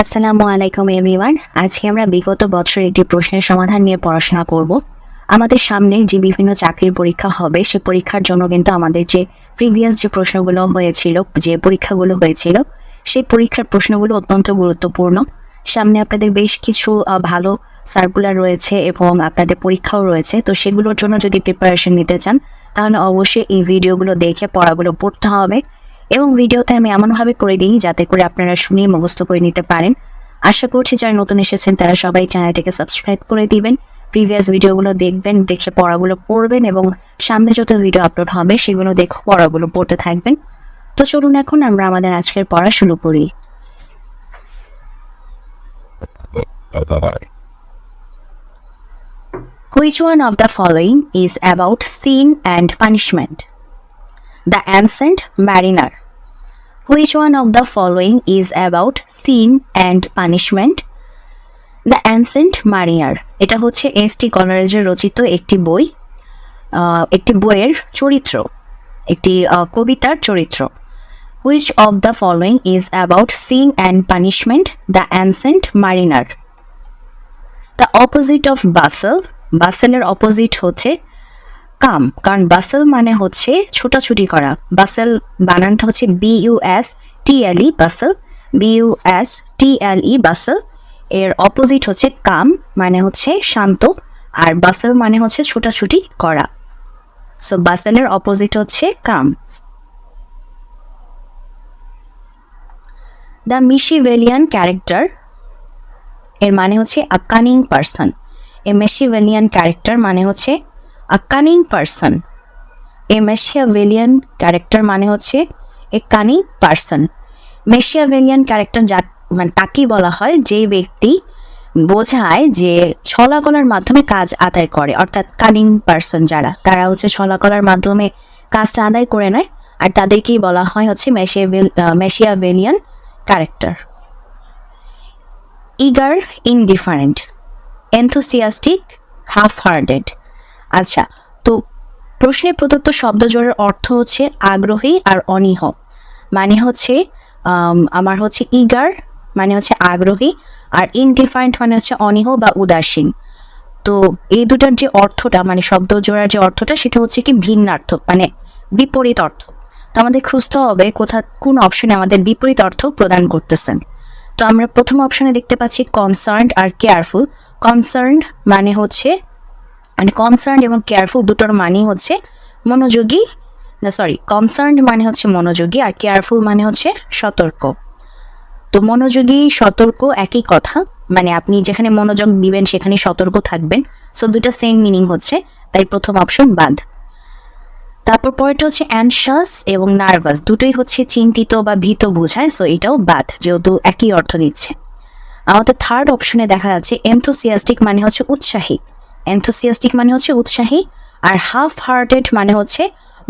আসসালামু আলাইকুম এভরিওয়ান আজকে আমরা বিগত বছরের একটি প্রশ্নের সমাধান নিয়ে পড়াশোনা করব। আমাদের সামনে যে বিভিন্ন চাকরির পরীক্ষা হবে, সে পরীক্ষার জন্য কিন্তু আমাদের যে প্রিভিয়াস যে প্রশ্নগুলো হয়েছিল, যে পরীক্ষাগুলো হয়েছিল, সেই পরীক্ষার প্রশ্নগুলো অত্যন্ত গুরুত্বপূর্ণ। সামনে আপনাদের বেশ কিছু ভালো সার্কুলার রয়েছে এবং আপনাদের পরীক্ষাও রয়েছে। তো সেগুলোর জন্য যদি প্রিপারেশন নিতে চান, তাহলে অবশ্যই এই ভিডিওগুলো দেখে পড়াগুলো পড়তে হবে। এবং ভিডিওতে আমি এমনভাবে করে দিই যাতে করে আপনারা শুনে মুখস্থ করে নিতে পারেন। আশা করছি যারা নতুন এসেছেন, তারা সবাই চ্যানেলটিকে সাবস্ক্রাইব করে দিবেন। প্রিভিয়াস ভিডিওগুলো দেখবেন, দেখে পড়াগুলো পড়বেন এবং সামনে যত ভিডিও আপলোড হবে, সেগুলো দেখে পড়াগুলো পড়তে থাকবেন। তো চলুন এখন আমরা আমাদের আজকের পড়া শুরু করি। Which one of the following is about sin and punishment? The Ancient Mariner. Which one of the following is about sin and punishment? The ancient Mariner এটা হচ্ছে এস টি কলারেজের রচিত একটি বই একটি বইয়ের চরিত্র, একটি কবিতার চরিত্র। Which of the following is about sin and punishment the ancient mariner the opposite of basil বাসেলের opposite হচ্ছে কাম, কারণ বাসেল মানে হচ্ছে ছোটাছুটি করা। বাসেল বানানটা হচ্ছে B U S T L E bustle. B U S T L E bustle. এর opposite হচ্ছে কাম মানে হচ্ছে শান্ত। আর বাসেল মানে হচ্ছে ছোটাছুটি করা। সো বাসেলের অপোজিট হচ্ছে কাম। দ্য মিশিভেলিয়ান ক্যারেক্টার এর মানে হচ্ছে a cunning person a Machiavellian character মানে হচ্ছে a cunning person a Machiavellian character মানে হচ্ছে a cunning person Machiavellian character যা মানে তাকেই বলা হয় যে ব্যক্তি বোঝায় যে ছলাকলার মাধ্যমে কাজ আদায় করে, অর্থাৎ কানিং পার্সন যারা, তারা হচ্ছে ছলাকলার মাধ্যমে কাজটা আদায় করে নেয়, আর তাদেরকেই বলা হয় হচ্ছে Machiavelli Machiavellian character eager indifferent enthusiastic half hearted আচ্ছা তো প্রশ্নে প্রদত্ত শব্দজোড়ের অর্থ হচ্ছে আগ্রহী আর অনীহ। মানে হচ্ছে আমার হচ্ছে ইগার মানে হচ্ছে আগ্রহী, আর ইনডিফাইন্ড মানে হচ্ছে অনীহ বা উদাসীন। তো এই দুটার যে অর্থটা মানে শব্দ জোড়ার যে অর্থটা, সেটা হচ্ছে কি ভিন্নার্থ মানে বিপরীত অর্থ। তো আমাদের খুঁজতে হবে কোথা, কোন অপশনে আমাদের বিপরীত অর্থ প্রদান করতেছেন। তো আমরা প্রথম অপশনে দেখতে পাচ্ছি কনসার্ন আর কেয়ারফুল কনসার্ন মানে হচ্ছে মানে কনসার্ন এবং কেয়ারফুল দুটোর মানেই হচ্ছে মনোযোগী, না সরি কনসার্ন মানে হচ্ছে মনোযোগী আর কেয়ারফুল মানে হচ্ছে সতর্ক। তো মনোযোগী, সতর্ক একই কথা মানে আপনি যেখানে মনোযোগ দিবেন সেখানে সতর্ক থাকবেন। সো দুটো সেম মিনিং হচ্ছে, তাই প্রথম অপশন বাদ। তারপর পরেরটা হচ্ছে অ্যানশাস এবং নার্ভাস দুটোই হচ্ছে চিন্তিত বা ভীত বোঝায় সো এটাও বাদ, যেহেতু একই অর্থ দিচ্ছে। আমাদের থার্ড অপশনে দেখা যাচ্ছে এনথোসিয়াস্টিক মানে হচ্ছে উৎসাহী। এনথোসিয়াস্টিক মানে হচ্ছে উৎসাহী, আর হাফ হার্টেড মানে হচ্ছে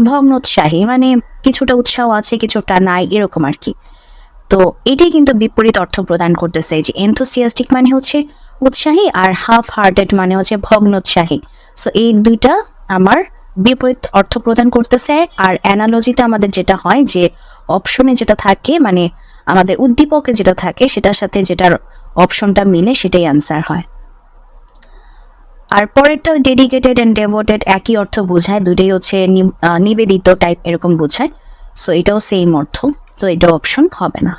ভগ্নোৎসাহী মানে কিছুটা উৎসাহ আছে, কিছুটা নাই, এরকম আর কি। তো এটি কিন্তু বিপরীত অর্থ প্রদান করতেছে, যে এনথোসিয়াস্টিক মানে হচ্ছে উৎসাহী আর হাফ হার্টেড মানে হচ্ছে ভগ্নোৎসাহী। সো এই দুইটা আমার বিপরীত অর্থ প্রদান করতেছে, আর অ্যানালজিতে আমাদের যেটা হয়, যে অপশনে যেটা থাকে মানে আমাদের উদ্দীপকে যেটা থাকে, সেটার সাথে যেটার অপশনটা মিলে, সেটাই অ্যান্সার হয়। আর পরেরটা ডেডিকেটেড অ্যান্ড ডেভোটেড একই অর্থ বোঝায় দুটোই হচ্ছে নিবেদিত টাইপ এরকম বোঝায়। সো এটাও সেম অর্থ, তো এটা অপশন হবে না।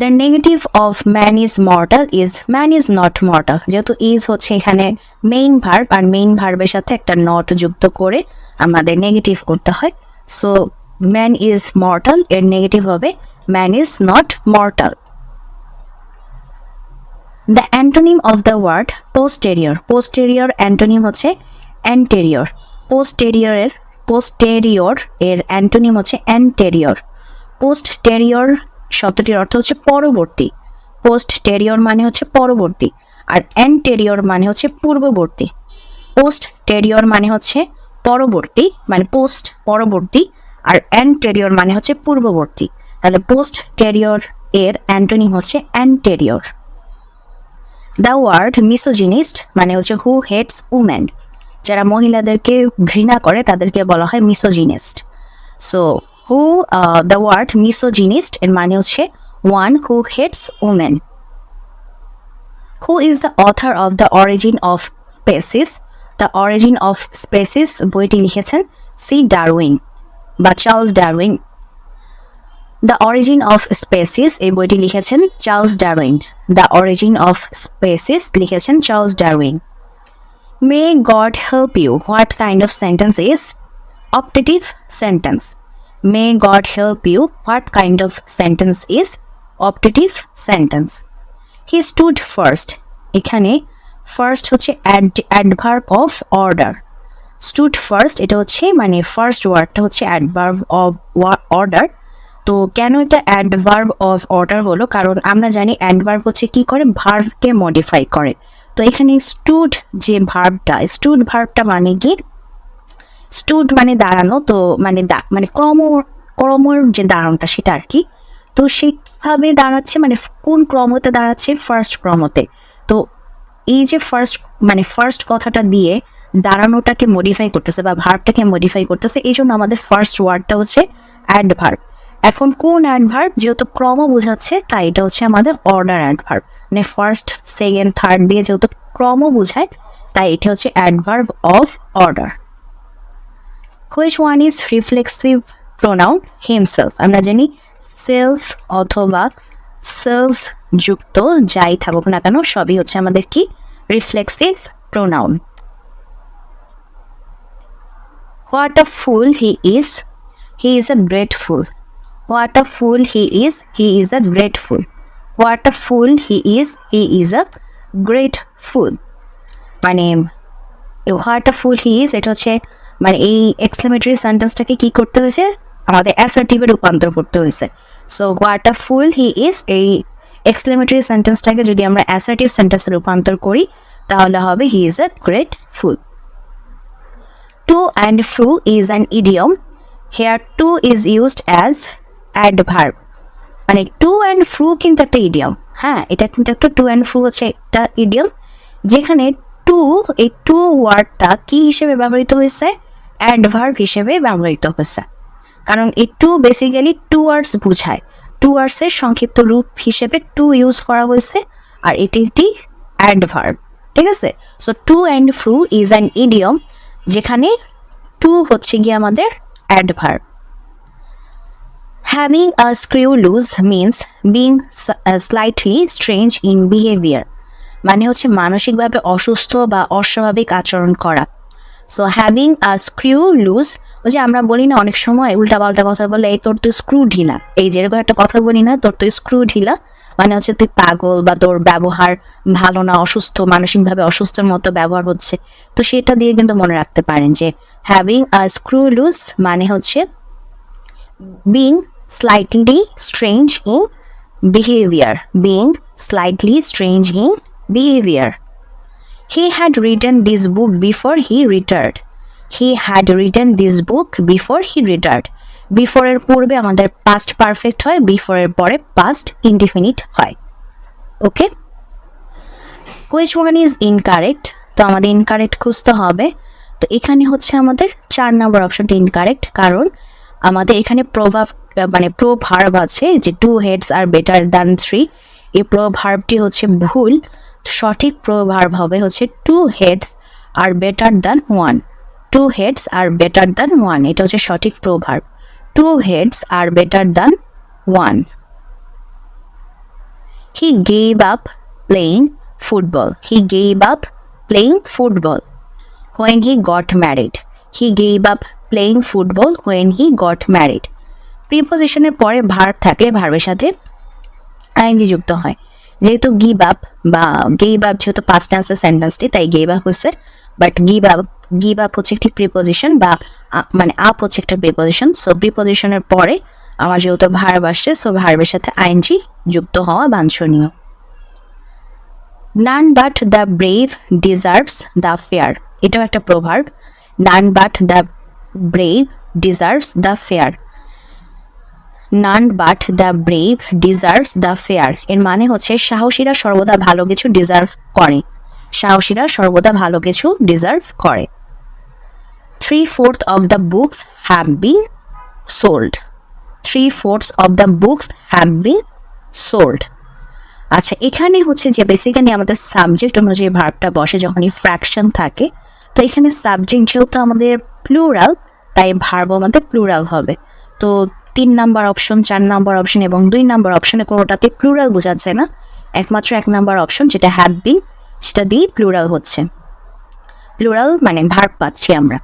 The negative of man is mortal is man is not mortal যেহেতু ইজ হচ্ছে এখানে মেইন ভার্ব আর মেইন ভার্বের সাথে একটা নট যুক্ত করে আমাদের নেগেটিভ করতে হয়। সো ম্যান ইজ মর্টাল এর নেগেটিভ হবে man is not mortal the antonym of the word posterior posterior antonym হচ্ছে অ্যান্টেরিয়র পোস্টেরিয়রের পোস্টেরিয়র এর অ্যান্টোনিম হচ্ছে অ্যান্টেরিয়র পোস্টেরিয়র শব্দটির অর্থ হচ্ছে পরবর্তী। পোস্টেরিয়র মানে হচ্ছে পরবর্তী। আর অ্যান্টেরিয়র মানে হচ্ছে পূর্ববর্তী। পোস্টেরিয়র মানে হচ্ছে পরবর্তী মানে পোস্ট পরবর্তী। আর অ্যান্টেরিয়র মানে হচ্ছে পূর্ববর্তী। তাহলে পোস্টেরিয়র এর অ্যান্টোনিম হচ্ছে অ্যান্টেরিয়র দ্য ওয়ার্ড মিসোজিনিস্ট মানে হচ্ছে হু হেটস উমেন যারা মহিলাদেরকে ঘৃণা করে, তাদেরকে বলা হয় misogynist so who the word misogynist এর মানে হচ্ছে one who hates women who is the author of the Origin of Species the Origin of Species বইটি লিখেছেন সি ডারউইন বা Charles Darwin. The Origin of Species এই বইটি লিখেছেন Charles Darwin. The Origin of Species লিখেছেন Charles Darwin. May God help you what kind of sentence is optative sentence may God help you what kind of sentence is optative sentence he stood first এখানে first হচ্ছে adverb of order stood first এটা হচ্ছে মানে first ওয়ার্ডটা হচ্ছে adverb of order তো কেন এটা অ্যাডভার্ব অফ অর্ডার হলো? কারণ আমরা জানি অ্যাডভার্ব হচ্ছে কি করে? ভার্ভকে মডিফাই করে। তো এখানে স্টুড যে ভার্বটা স্টুড ভার্বটা মানে কি? স্টুড মানে দাঁড়ানো, তো মানে মানে ক্রম ক্রমর যে দাঁড়ানোটা সেটা আর কি। তো সেইভাবে দাঁড়াচ্ছে? মানে কোন ক্রমতে দাঁড়াচ্ছে? ফার্স্ট ক্রমতে। তো এই যে ফার্স্ট মানে ফার্স্ট কথাটা দিয়ে দাঁড়ানোটাকে মডিফাই করতেছে বা ভার্বটাকে মডিফাই করতেছে এই জন্য আমাদের ফার্স্ট ওয়ার্ডটা হচ্ছে অ্যাডভার্ব এখন কোন অ্যাডভার্ব যেহেতু ক্রম বোঝাচ্ছে, তাই এটা হচ্ছে আমাদের অর্ডার অ্যাডভার্ব মানে ফার্স্ট সেকেন্ড থার্ড দিয়ে যেহেতু ক্রম বোঝায়, তাই এটা হচ্ছে adverb of order which one is reflexive pronoun himself আমরা জানি সেলফ অথবা সেলফ যুক্ত, যাই থাকুক না কেন, সবই হচ্ছে আমাদের কি? Reflexive pronoun what a fool he is he is a great fool what a fool he is he is a great fool what a fool he is he is a great fool মানে what a fool he is এটা হচ্ছে মানে এই exclamatory সেন্টেন্সটাকে কি করতে হয়েছে? আমাদের অ্যাসার্টিভে রূপান্তর করতে হয়েছে। So what a fool he is এই এক্সক্লেমেটরি সেন্টেন্সটাকে যদি আমরা অ্যাসার্টিভ সেন্টেন্সে রূপান্তর করি, তাহলে হবে he is a great fool to and fro is an idiom here to is used as adverb মানে টু অ্যান্ড ফ্রু কিন্তু একটা ইডিয়াম হ্যাঁ এটা কিন্তু একটা টু অ্যান্ড ফ্রু হচ্ছে একটা ইডিয়াম যেখানে টু এই টু ওয়ার্ডটা কি হিসেবে ব্যবহৃত হয়েছে? অ্যাডভার্ব হিসেবে ব্যবহৃত হয়েছে। কারণ এই টু বেসিক্যালি টু ওয়ার্ডস বোঝায়। টু ওয়ার্ডসের সংক্ষিপ্ত রূপ হিসেবে টু ইউজ করা হয়েছে, আর এটি একটি অ্যাডভার্ব ঠিক আছে? So to and fro is an idiom যেখানে টু হচ্ছে গিয়ে আমাদের adverb having a screw loose means being slightly strange in behaviour মানে হচ্ছে মানসিকভাবে অসুস্থ বা অস্বাভাবিক আচরণ করা। So having a screw loose ওই যে আমরা বলি না, অনেক সময় উল্টাপাল্টা কথা বলে, এই তোর তো স্ক্রু ঢিলা। এই যেরকম একটা কথা বলি না, তোর তো স্ক্রু ঢিলা। মানে হচ্ছে তুই পাগল বা তোর ব্যবহার ভালো না, অসুস্থ, মানসিকভাবে অসুস্থর মতো ব্যবহার হচ্ছে। তো সেটা দিয়ে কিন্তু মনে রাখতে পারেন যে হ্যাভিং আ স্ক্রু লুজ মানে হচ্ছে being slightly strange in behaviour being slightly strange in behavior. He had written this book before he retired. He had written this book before he retired. Before এর পূর্বে আমাদের past perfect হয় before এর পরে past indefinite হয় okay which one is incorrect তো আমাদের incorrect খুঁজতে হবে তো এখানে হচ্ছে আমাদের চার নম্বর অপশনটা ইনকারেক্ট কারণ আমাদের এখানে প্রভাব মানে প্রো ভার্ব আছে যে two heads are better than three এই প্রো ভার্বটি হচ্ছে ভুল। সঠিক প্রভার্ব হবে হচ্ছে two heads are better than one two heads are better than one এটা হচ্ছে সঠিক proverb two heads are better than one he gave up playing football he gave up playing football when he got married he gave up playing football when he got married প্রিপোজিশনের পরে verb থাকলে ভার্বের সাথে আইনজি যুক্ত হয়। যেহেতু give up বা gave up যেহেতু পাস্ট টেন্সের সেন্টেন্সটি তাই গেভ আপ হচ্ছে। But give up give up হচ্ছে একটি প্রিপোজিশন বা মানে আপ হচ্ছে একটা প্রিপোজিশন সো প্রিপোজিশনের পরে আমার যেহেতু ভার্ব আসছে সো ভার্বের সাথে আইনজি যুক্ত হওয়া বাঞ্ছনীয়। None but the brave deserves the fair এটাও একটা proverb none but the brave deserves the fair none but the brave deserves the fair. এর মানে হচ্ছে সাহসীরা সর্বদা ভালো কিছু ডিজার্ভ করে। সাহসীরা সর্বদা ভালো কিছু ডিজার্ভ করে। Three fourth of the books have been sold three fourths of the books have been sold আচ্ছা এখানে হচ্ছে যে বেসিক্যালি আমাদের সাবজেক্ট অনুযায়ী ভার্বটা বসে যখনই ফ্র্যাকশন থাকে, তো এখানে সাবজেক্ট যেহেতু আমাদের প্লুরাল তাই ভার্ব আমাদের প্লুরাল হবে। তো তিন নাম্বার অপশন চার নাম্বার অপশন এবং দুই নাম্বার অপশনে কোনোটাতে প্লুরাল বোঝাচ্ছে না। একমাত্র এক নাম্বার অপশন যেটা হ্যাভ বিন সেটা দিয়ে প্লুরাল হচ্ছে। প্লুরাল মানে ভার্ব পাচ্ছি আমরা।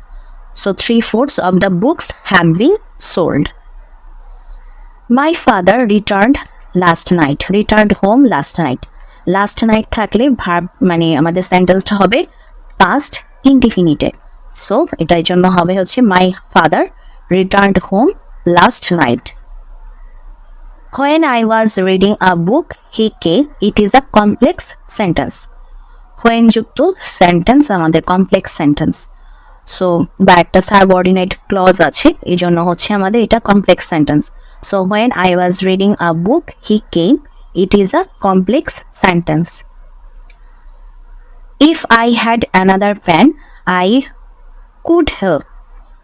So three fourths of the books have been sold my father returned last night returned home last night last night থাকলে ভার্ব মানে আমাদের সেন্টেন্সটা হবে পাস্ট ইনডিফিনিটে সো এটার জন্য হবে হচ্ছে my father returned home last night When I was reading a book, he came. It is a complex sentence. When যুক্ত সেন্টেন্স আমাদের কমপ্লেক্স সেন্টেন্স সো বা একটা সাবঅর্ডিনেট ক্লজ আছে এই জন্য হচ্ছে আমাদের এটা complex sentence so when I was reading a book he came it is a complex sentence if I had another pen I could help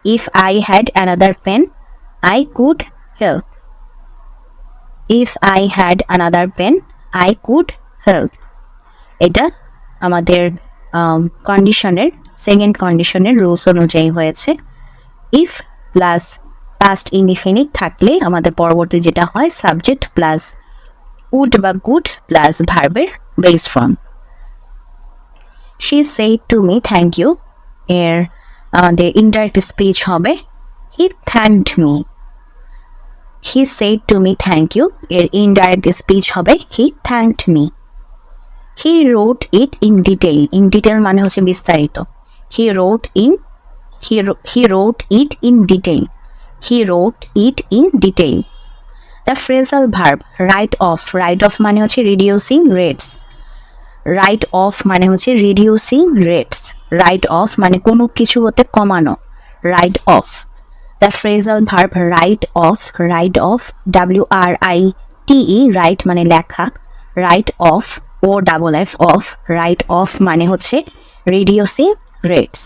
if I had another pen I could help if I had another pen I could help এটা আমাদের কন্ডিশনের second কন্ডিশনের rules অনুযায়ী হয়েছে। If plus past indefinite থাকলে আমাদের পরবর্তী যেটা হয় সাবজেক্ট প্লাস উড বা গুড প্লাস ভার্বের base form she say to me thank you এর, আমাদের ইনডাইরেক্ট স্পিচ হবে he thanked me he said to me thank you এর ইনডাইরেক্ট স্পিচ হবে he thanked me he wrote it in detail in detail মানে হচ্ছে বিস্তারিত। He wrote in he wrote it in detail he wrote it in detail the phrasal verb write off write off মানে হচ্ছে reducing rates right off মানে হচ্ছে reducing rates right off মানে কোনো কিছু হতে কমানো। Write off the phrasal verb write off write off W R I T E write মানে লেখা write off O double F off write off মানে হচ্ছে রিডিউসিং রেটস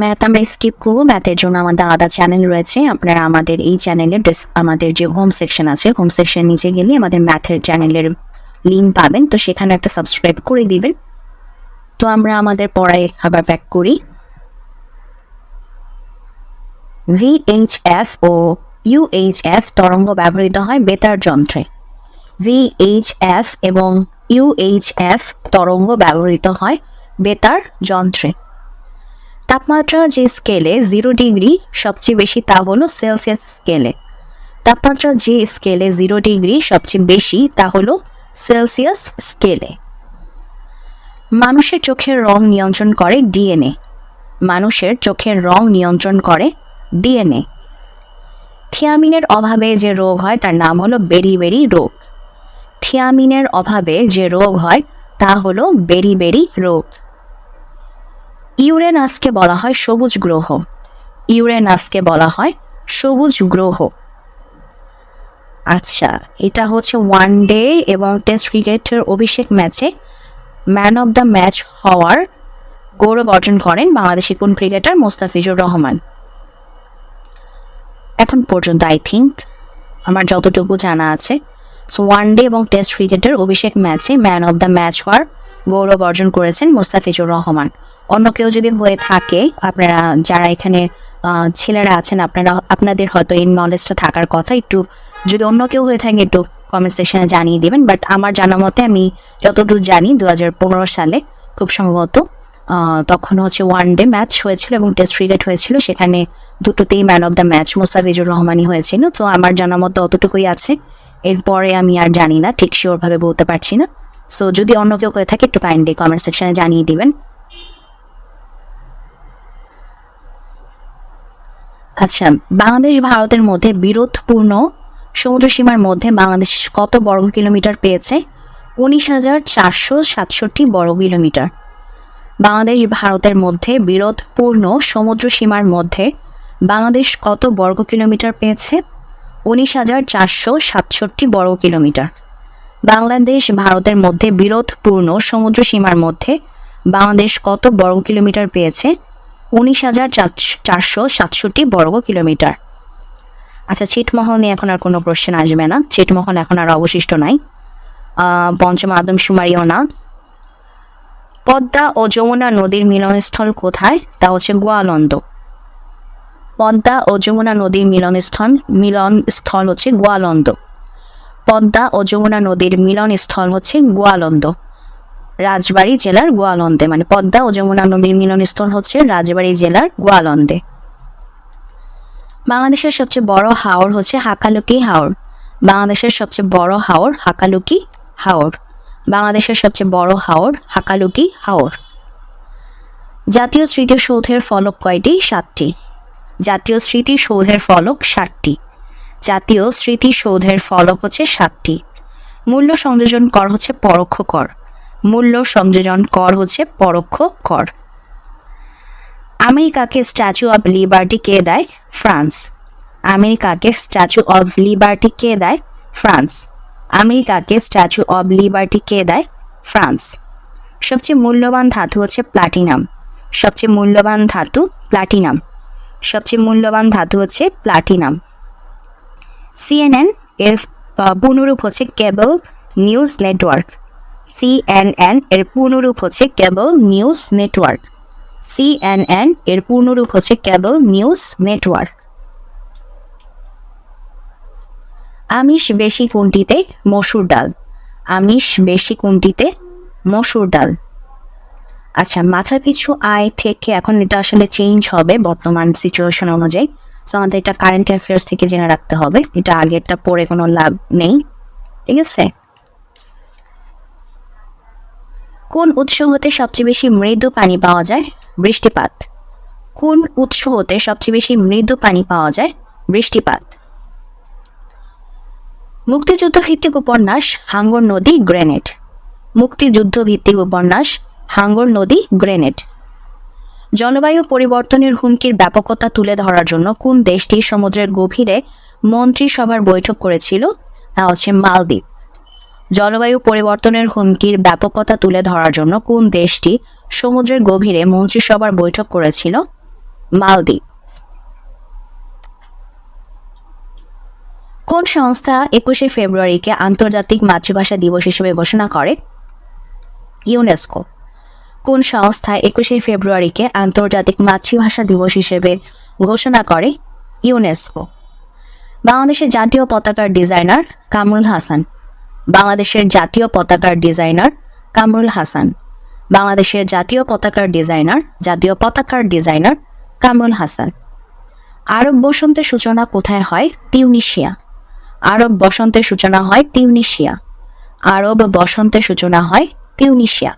ম্যাথ আমরা স্কিপ করব ম্যাথের জন্য আমাদের আলাদা চ্যানেল রয়েছে, আপনারা আমাদের এই চ্যানেলের আমাদের যে হোম সেকশন আছে হোম সেকশন নিচে গেলে আমাদের ম্যাথের চ্যানেলের লিঙ্ক পাবেন, তো সেখানে একটা সাবস্ক্রাইব করে দিবেন। তো আমরা আমাদের পড়ায় আবার ব্যাক করি। ভিএইচএফ ও ইউএইচএফ তরঙ্গ ব্যবহৃত হয় বেতার যন্ত্রে। ভিএইচএফ এবং ইউএইচএফ তরঙ্গ ব্যবহৃত হয় বেতার যন্ত্রে। তাপমাত্রা যে স্কেলে জিরো ডিগ্রি, সবচেয়ে বেশি তা হলো সেলসিয়াস স্কেলে। তাপমাত্রা যে স্কেলে জিরো ডিগ্রি, সবচেয়ে বেশি তা হলো সেলসিয়াস স্কেলে। মানুষের চোখের রং নিয়ন্ত্রণ করে ডিএনএ। মানুষের চোখের রং নিয়ন্ত্রণ করে ডিএনএ থিয়ামিনের অভাবে যে রোগ হয়, তার নাম হলো বেরি বেরি রোগ। থিয়ামিনের অভাবে যে রোগ হয়, তা হলো বেরি বেরি রোগ। ইউরেনাসকে বলা হয় সবুজ গ্রহ। ইউরেনাসকে বলা হয় সবুজ গ্রহ। আচ্ছা এটা হচ্ছে ওয়ান ডে এবং টেস্ট ক্রিকেটের অভিষেক ম্যাচে ম্যান অব দ্য ম্যাচ হওয়ার গৌরব অর্জন করেন বাংলাদেশি কোন ক্রিকেটার মোস্তাফিজুর রহমান। এখন পর্যন্ত আই থিঙ্ক আমার যতটুকু জানা আছে সো ওয়ান ডে এবং টেস্ট ক্রিকেটের অভিষেক ম্যাচে ম্যান অব দ্য ম্যাচ হওয়ার গৌরব অর্জন করেছেন মোস্তাফিজুর রহমান। অন্য কেউ যদি হয়ে থাকে, আপনারা যারা এখানে ছেলেরা আছেন, আপনারা, আপনাদের হয়তো এই নলেজটা থাকার কথা, একটু যদি অন্য কেউ হয়ে থাকে, একটু কমেন্ট সেকশনে জানিয়ে দেবেন বাট আমার জানা মতে আমি যতদূর জানি দু হাজার পনেরো সালে খুব সম্ভবত তখন হচ্ছে ওয়ান ডে ম্যাচ হয়েছিল এবং টেস্ট ক্রিকেট হয়েছিল। সেখানে দুটোতেই man of the match Mustafizur রহমানই হয়েছিল। তো আমার জানা মতো অতটুকুই আছে। এরপরে আমি আর জানি না, ঠিক শিওরভাবে বলতে পারছি না। সো যদি অন্য কেউ হয়ে থাকে, একটু কাইন্ডলি কমেন্ট সেকশনে জানিয়ে দিবেন। আচ্ছা বাংলাদেশ ভারতের মধ্যে বিরোধপূর্ণ সমুদ্র সীমার মধ্যে বাংলাদেশ কত বর্গ কিলোমিটার পেয়েছে? উনিশ হাজার চারশো সাতষট্টি বর্গ কিলোমিটার। বাংলাদেশ ভারতের মধ্যে বিরোধপূর্ণ সমুদ্র সীমার মধ্যে বাংলাদেশ কত বর্গ কিলোমিটার পেয়েছে? উনিশ হাজার চারশো সাতষট্টি বর্গ কিলোমিটার। বাংলাদেশ ভারতের মধ্যে বিরোধপূর্ণ সমুদ্র সীমার মধ্যে বাংলাদেশ কত বর্গ কিলোমিটার পেয়েছে? উনিশ হাজার চারশো সাতষট্টি বর্গ কিলোমিটার। আচ্ছা ছিটমহল নিয়ে এখন আর কোনো প্রশ্ন আসবে না। ছিটমহল এখন আর অবশিষ্ট নাই। পঞ্চম আদমশুমারিও না। পদ্মা ও যমুনা নদীর মিলনস্থল কোথায়? তা হচ্ছে গোয়ালন্দ। পদ্মা ও যমুনা নদীর মিলনস্থল মিলনস্থল হচ্ছে গোয়ালন্দ। পদ্মা ও যমুনা নদীর মিলনস্থল হচ্ছে গোয়ালন্দ। রাজবাড়ী জেলার গোয়ালন্দে মানে পদ্মা ও যমুনা নদীর মিলনস্থল হচ্ছে রাজবাড়ী জেলার গোয়ালন্দে। বাংলাদেশের সবচেয়ে বড় হাওর হচ্ছে হাকালুকি হাওর। বাংলাদেশের সবচেয়ে বড় হাওর হাকালুকি হাওর। বাংলাদেশের সবচেয়ে বড় হাওর, হাকালুকি হাওর। জাতীয় স্মৃতিসৌধের ফলক কয়টি? সাতটি। জাতীয় স্মৃতিসৌধের ফলক ষাটটি। জাতীয় স্মৃতিসৌধের ফলক হচ্ছে সাতটি। মূল্য সংযোজন কর হচ্ছে পরোক্ষ কর। মূল্য সংযোজন কর হচ্ছে পরোক্ষ কর। আমেরিকাকে স্ট্যাচু অফ লিবার্টি কে দেয়? ফ্রান্স। আমেরিকাকে স্ট্যাচু অফ লিবার্টি কে দেয়? ফ্রান্স। আমেরিকাকে স্ট্যাচু অফ লিবার্টি কে দেয়? ফ্রান্স। সবচেয়ে মূল্যবান ধাতু হচ্ছে প্লাটিনাম। সবচেয়ে মূল্যবান ধাতু প্লাটিনাম। সবচেয়ে মূল্যবান ধাতু হচ্ছে প্লাটিনাম। সিএনএন এর পূর্ণরূপ হচ্ছে কেবল নিউজ নেটওয়ার্ক। সিএনএন এর পূর্ণরূপ হচ্ছে কেবল নিউজ নেটওয়ার্ক। সিএনএন এর পূর্ণরূপ হচ্ছে কেবল নিউজ নেটওয়ার্ক। আমিষ বেশি কোনটিতে? মসুর ডাল। আমিষ বেশি কোনটিতে? মসুর ডাল। আচ্ছা মাথা পিছু আয় থেকে এখন এটা আসলে চেঞ্জ হবে বর্তমান সিচুয়েশন অনুযায়ী। সো আমাদের এটা কারেন্ট অ্যাফেয়ার্স থেকে জেনে রাখতে হবে। এটা আগেরটা পড়ে কোনো লাভ নেই। ঠিক আছে? কোন উৎস হতে সবচেয়ে বেশি মৃদু পানি পাওয়া যায়? বৃষ্টিপাত। কোন উৎস হতে সবচেয়ে বেশি মৃদু পানি পাওয়া যায়? বৃষ্টিপাত। মুক্তিযুদ্ধ ভিত্তিক উপন্যাস হাঙ্গর নদী, গ্রেনেড। মুক্তিযুদ্ধ ভিত্তিক উপন্যাস হাঙ্গর নদী, গ্রেনেড। জলবায়ু পরিবর্তনের হুমকির ব্যাপকতা তুলে ধরার জন্য কোন দেশটি সমুদ্রের গভীরে মন্ত্রিসভার বৈঠক করেছিল, তা হচ্ছে মালদ্বীপ। জলবায়ু পরিবর্তনের হুমকির ব্যাপকতা তুলে ধরার জন্য কোন দেশটি সমুদ্রের গভীরে মন্ত্রিসভার বৈঠক করেছিল, মালদ্বীপ। কোন সংস্থা একুশে ফেব্রুয়ারিকে আন্তর্জাতিক মাতৃভাষা দিবস হিসেবে ঘোষণা করে? ইউনেস্কো। কোন সংস্থা একুশে ফেব্রুয়ারিকে আন্তর্জাতিক মাতৃভাষা দিবস হিসেবে ঘোষণা করে? ইউনেস্কো। বাংলাদেশের জাতীয় পতাকার ডিজাইনার কামরুল হাসান। বাংলাদেশের জাতীয় পতাকার ডিজাইনার কামরুল হাসান। বাংলাদেশের জাতীয় পতাকার ডিজাইনার, জাতীয় পতাকার ডিজাইনার কামরুল হাসান। আরব বসন্তের সূচনা কোথায় হয়? তিউনিশিয়া। আরব বসন্তের সূচনা হয় তিউনিশিয়া। আরব বসন্তের সূচনা হয় তিউনিশিয়া।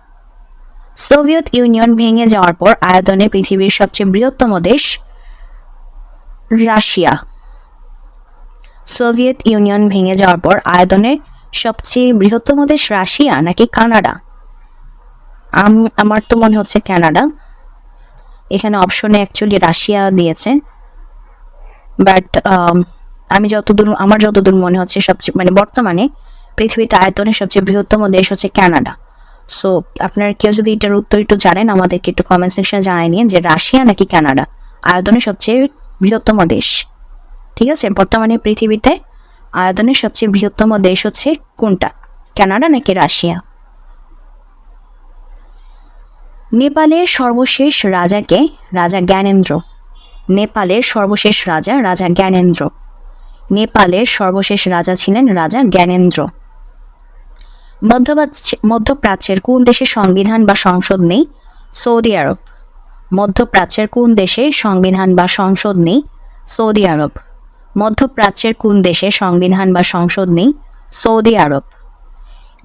সোভিয়েত ইউনিয়ন ভেঙে যাওয়ার পর আয়তনে পৃথিবীর সবচেয়ে বৃহত্তম দেশ রাশিয়া। সোভিয়েত ইউনিয়ন ভেঙে যাওয়ার পর আয়তনে সবচেয়ে বৃহত্তম দেশ রাশিয়া নাকি কানাডা? আম- আমার তো মনে হচ্ছে কানাডা। এখানে অপশনে অ্যাকচুয়ালি রাশিয়া দিয়েছে। বাট আমি যতদূর, আমার যতদূর মনে হচ্ছে সবচেয়ে মানে বর্তমানে পৃথিবীতে আয়তনের সবচেয়ে বৃহত্তম দেশ হচ্ছে কানাডা। সো আপনার কেউ যদি এটার উত্তর একটু জানেন, আমাদেরকে একটু কমেন্ট সেকশনে জানাই নিন যে রাশিয়া নাকি কানাডা আয়তনের সবচেয়ে বৃহত্তম দেশ। ঠিক আছে? বর্তমানে পৃথিবীতে আয়তনের সবচেয়ে বৃহত্তম দেশ হচ্ছে কোনটা? কানাডা নাকি রাশিয়া? নেপালের সর্বশেষ রাজাকে, রাজা জ্ঞানেন্দ্র। নেপালের সর্বশেষ রাজা রাজা জ্ঞানেন্দ্র। নেপালের সর্বশেষ রাজা ছিলেন রাজা জ্ঞানেন্দ্র। মধ্যপ্রাচ্য, মধ্যপ্রাচ্যের কোন দেশে সংবিধান বা সংসদ নেই? Saudi Arab. মধ্যপ্রাচ্যের কোন দেশে সংবিধান বা সংসদ নেই? Saudi Arab. মধ্যপ্রাচ্যের কোন দেশে সংবিধান বা সংসদ নেই? Saudi Arab.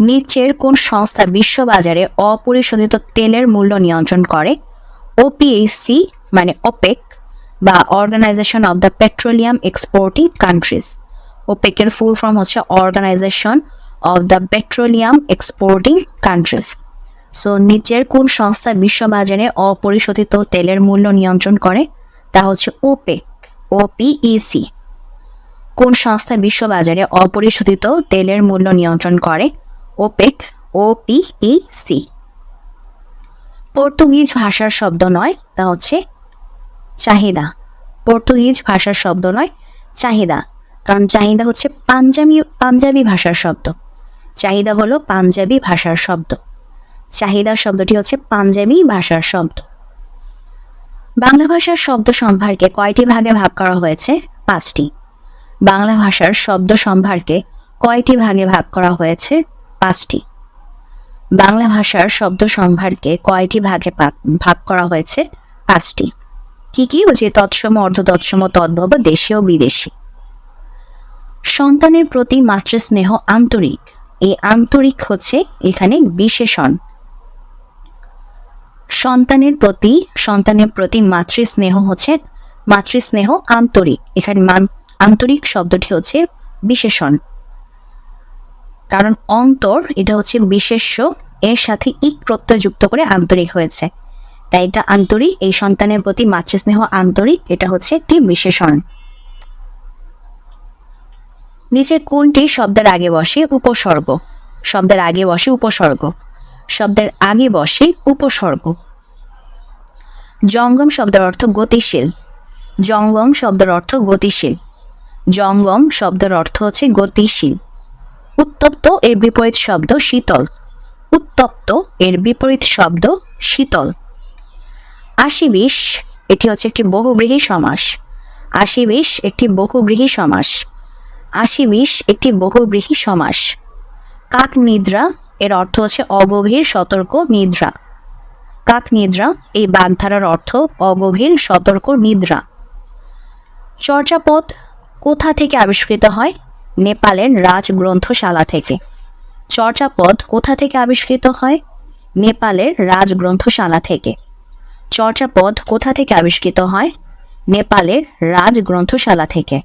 নিচের কোন সংস্থা বিশ্ববাজারে অপরিশোধিত তেলের মূল্য নিয়ন্ত্রণ করে? ওপিএসসি মানে ওপেক বা organization of the petroleum exporting countries ওপেকের full form হচ্ছে organization of the petroleum exporting countries so নিচের কোন সংস্থা বিশ্ববাজারে অপরিশোধিত তেলের মূল্য নিয়ন্ত্রণ করে? তা হচ্ছে ওপেক ওপিইসি কোন সংস্থা বিশ্ববাজারে অপরিশোধিত তেলের মূল্য নিয়ন্ত্রণ করে? ওপেক ওপিইসি পর্তুগিজ ভাষার শব্দ নয়, তা হচ্ছে চাহিদা। পর্তুগিজ ভাষার শব্দ নয়, চাহিদা। কারণ চাহিদা হচ্ছে পাঞ্জাবি পাঞ্জাবি ভাষার শব্দ। চাহিদা হলো পাঞ্জাবি ভাষার শব্দ। চাহিদা শব্দটি হচ্ছে পাঞ্জাবি ভাষার শব্দ। বাংলা ভাষার শব্দ সম্ভারকে কয়টি ভাগে ভাগ করা হয়েছে? পাঁচটি। বাংলা ভাষার শব্দ সম্ভারকে কয়টি ভাগে ভাগ করা হয়েছে? পাঁচটি। বাংলা ভাষার শব্দ সম্ভারকে কয়টি ভাগে, ভাগ- করা হয়েছে? পাঁচটি। কি কি? হচ্ছে তৎসম অর্ধ তৎসম তদ্ভব, দেশে ও বিদেশি। সন্তানের প্রতি মাতৃস্নেহ আন্তরিক। এই আন্তরিক হচ্ছে এখানে বিশেষণ। সন্তানের প্রতি সন্তানের প্রতি মাতৃস্নেহ হচ্ছে, মাতৃস্নেহ আন্তরিক। এখানে আন্তরিক শব্দটি হচ্ছে বিশেষণ। কারণ অন্তর, এটা হচ্ছে বিশেষ্য, এর সাথে ইক প্রত্যয় যুক্ত করে আন্তরিক হয়েছে। তাই এটা আন্তরিক, এই সন্তানের প্রতি মাতৃস্নেহ আন্তরিক, এটা হচ্ছে একটি বিশেষণ। নিচের কোনটি শব্দের আগে বসে উপসর্গ। শব্দের আগে বসে উপসর্গ। শব্দের আগে বসে উপসর্গ। জঙ্গম শব্দের অর্থ গতিশীল। জঙ্গম শব্দের অর্থ গতিশীল। জঙ্গম শব্দের অর্থ হচ্ছে গতিশীল। উত্তপ্ত এর বিপরীত শব্দ শীতল। উত্তপ্ত এর বিপরীত শব্দ শীতল। আশি বিশ এটি হচ্ছে একটি বহুব্রীহী সমাস। আশি বিশ একটি বহুব্রীহী সমাস। আশি বিশ একটি বহুব্রীহী সমাস। কাক নিদ্রা এর অর্থ হচ্ছে অগভীর, সতর্ক নিদ্রা। কাক নিদ্রা এই বাগধারার অর্থ অগভীর, সতর্ক নিদ্রা। চর্যাপদ, কোথা থেকে আবিষ্কৃত হয়? নেপালের রাজগ্রন্থশালা থেকে। চর্যাপদ কোথা থেকে আবিষ্কৃত হয়? নেপালের রাজগ্রন্থশালা থেকে। চর্যাপদ কোথা থেকে আবিষ্কৃত হয়? নেপালের রাজগ্রন্থশালা থেকে।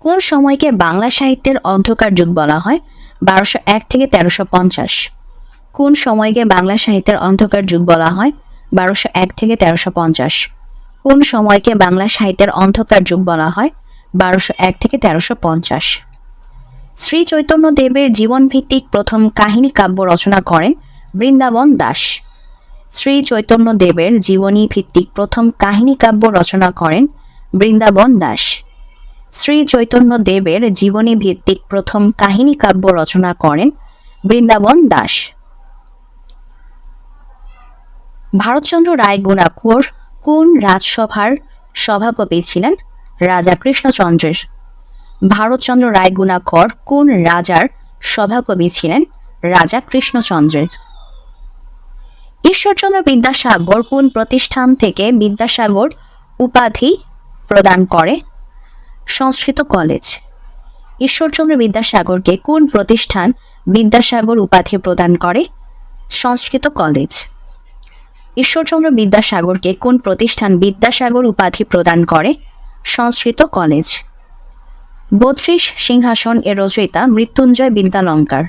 কোন সময়কে বাংলা সাহিত্যের অন্ধকার যুগ বলা হয়? বারোশো এক থেকে তেরোশো পঞ্চাশ। কোন সময়কে বাংলা সাহিত্যের অন্ধকার যুগ বলা হয়? বারোশো এক থেকে তেরোশো পঞ্চাশ। কোন সময়কে বাংলা সাহিত্যের অন্ধকার যুগ বলা হয়? বারোশো এক থেকে তেরোশো পঞ্চাশ। শ্রী চৈতন্য দেবের জীবনভিত্তিক প্রথম কাহিনী কাব্য রচনা করেন বৃন্দাবন দাস। শ্রী চৈতন্য দেবের জীবনী ভিত্তিক প্রথম কাহিনী কাব্য রচনা করেন বৃন্দাবন দাস। শ্রী চৈতন্য দেবের জীবনী ভিত্তিক প্রথম কাহিনী কাব্য রচনা করেন বৃন্দাবন দাস। ভারতচন্দ্র রায় গুণাকুর কোন রাজসভার সভাপতি ছিলেন? রাজা কৃষ্ণচন্দ্রের। ভারতচন্দ্র রায় গুণাকর কোন রাজার সভাকবি ছিলেন? রাজা কৃষ্ণচন্দ্রের। ঈশ্বরচন্দ্র বিদ্যাসাগর কোন প্রতিষ্ঠান থেকে বিদ্যাসাগর উপাধি প্রদান করে? সংস্কৃত কলেজ। ঈশ্বরচন্দ্র বিদ্যাসাগরকে কোন প্রতিষ্ঠান বিদ্যাসাগর উপাধি প্রদান করে? সংস্কৃত কলেজ। ঈশ্বরচন্দ্র বিদ্যাসাগরকে কোন প্রতিষ্ঠান বিদ্যাসাগর উপাধি প্রদান করে? সংস্কৃত কলেজ। বত্রিশ সিংহাসন এর রচয়িতা মৃত্যুঞ্জয় বিদ্যালঙ্কার।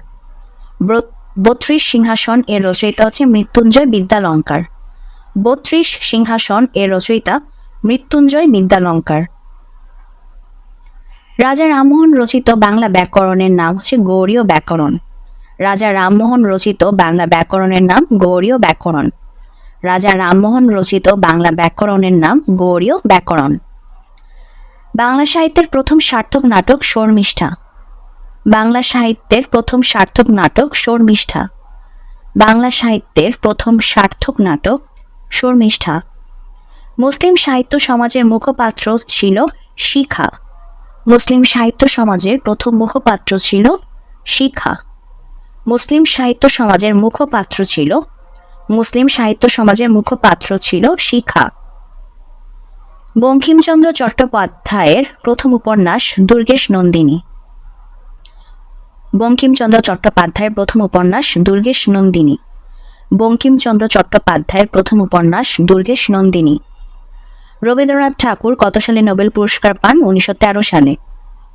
বত্রিশ সিংহাসন এর রচয়িতা হচ্ছে মৃত্যুঞ্জয় বিদ্যালঙ্কার। বত্রিশ সিংহাসন এর রচয়িতা মৃত্যুঞ্জয় বিদ্যালঙ্কার। রাজা রামমোহন রচিত বাংলা ব্যাকরণের নাম হচ্ছে গৌরীয় ব্যাকরণ। রাজা রামমোহন রচিত বাংলা ব্যাকরণের নাম গৌরীয় ব্যাকরণ। রাজা রামমোহন রচিত বাংলা ব্যাকরণের নাম গৌরীয় ব্যাকরণ। বাংলা সাহিত্যের প্রথম সার্থক নাটক শর্মিষ্ঠা। বাংলা সাহিত্যের প্রথম সার্থক নাটক শর্মিষ্ঠা। বাংলা সাহিত্যের প্রথম সার্থক নাটক শর্মিষ্ঠা। মুসলিম সাহিত্য সমাজের মুখপাত্র ছিল শিখা। মুসলিম সাহিত্য সমাজের প্রথম মুখপাত্র ছিল শিখা। মুসলিম সাহিত্য সমাজের মুখপাত্র ছিল, মুসলিম সাহিত্য সমাজের মুখপাত্র ছিল শিখা। বঙ্কিমচন্দ্র চট্টোপাধ্যায়ের প্রথম উপন্যাস দুর্গেশ নন্দিনী। বঙ্কিমচন্দ্র চট্টোপাধ্যায়ের প্রথম উপন্যাস দুর্গেশ নন্দিনী। বঙ্কিমচন্দ্র চট্টোপাধ্যায়ের প্রথম উপন্যাস দুর্গেশ নন্দিনী। রবীন্দ্রনাথ ঠাকুর কত সালে নোবেল পুরস্কার পান? উনিশশো তেরো সালে।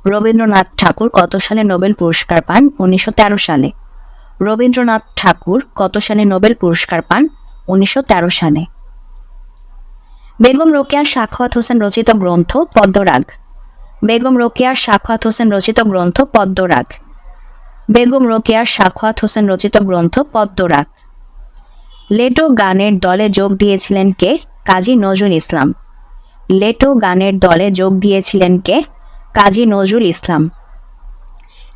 রবীন্দ্রনাথ ঠাকুর কত সালে নোবেল পুরস্কার পান? উনিশশো তেরো সালে। রবীন্দ্রনাথ ঠাকুর কত সালে নোবেল পুরস্কার পান? উনিশশো তেরো সালে। বেগম রোকেয়া সাখাওয়াত হোসেন রচিত গ্রন্থ পদ্মরাগ। বেগম রোকেয়া সাখাওয়াত হোসেন রচিত গ্রন্থ পদ্মরাগ। বেগম রোকেয়া, সাখাওয়াত হোসেন রচিত গ্রন্থ পদ্মরাগ লেটো গানের দলে যোগ দিয়েছিলেন কে? কাজী নজরুল ইসলাম। লেটো গানের দলে যোগ দিয়েছিলেন কে? কাজী নজরুল ইসলাম।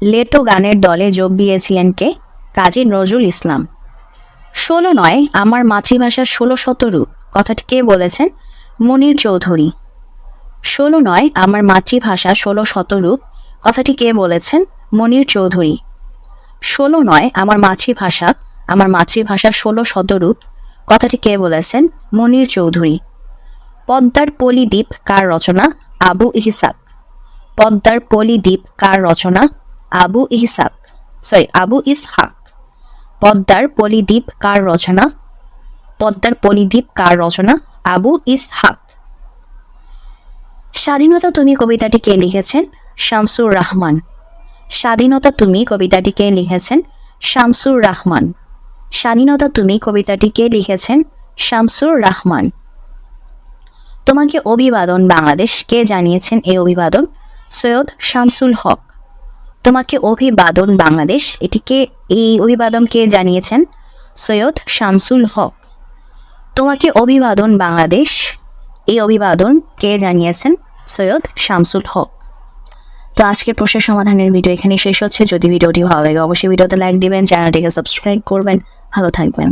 লেটো গানের দলে যোগ দিয়েছিলেন কে? কাজী নজরুল ইসলাম। ষোলো নয়, আমার মাতৃভাষা ষোলো শতরূপ। কথাটি কে বলেছেন? মনির চৌধুরী। ষোলো নয়, আমার মাতৃভাষা ষোলো শতরূপ। কথাটি কে বলেছেন? মনির চৌধুরী। ষোলো নয়, আমার মাতৃভাষা আমার মাতৃভাষা ষোলো শতরূপ। কথাটি কে বলেছেন? মনির চৌধুরী। পদ্মার পলিদ্বীপ কার রচনা? আবু ইহসাক। পদ্মার পলিদ্বীপ কার রচনা? আবু ইহসাক। সরি, আবু ইসহাক। পদ্মার পলিদ্বীপ কার রচনা? পদ্মার পলিদ্বীপ কার রচনা? আবু ইসহাক। স্বাধীনতা তুমি কবিতাটি কে লিখেছেন? শামসুর রহমান। স্বাধীনতা তুমি কবিতাটি কে লিখেছেন শামসুর রহমান। স্বাধীনতা তুমি কবিতাটি কে লিখেছেন শামসুর রহমান। তোমাকে অভিবাদন বাংলাদেশ কে জানিয়েছেন এই অভিবাদন? সৈয়দ শামসুল হক। তোমাকে অভিবাদন বাংলাদেশ এটিকে এই অভিবাদন কে জানিয়েছেন? সৈয়দ শামসুল হক। তোমাকে অভিবাদন বাংলাদেশ, এই অভিবাদন কে জানিয়েছেন? সৈয়দ শামসুল হক। তো আজকের প্রশ্নের সমাধানের ভিডিও এখানে শেষ হচ্ছে। যদি ভিডিওটি ভালো লাগে, অবশ্যই ভিডিওতে লাইক দিবেন চ্যানেলটিকে সাবস্ক্রাইব করবেন। ভালো থাকবেন।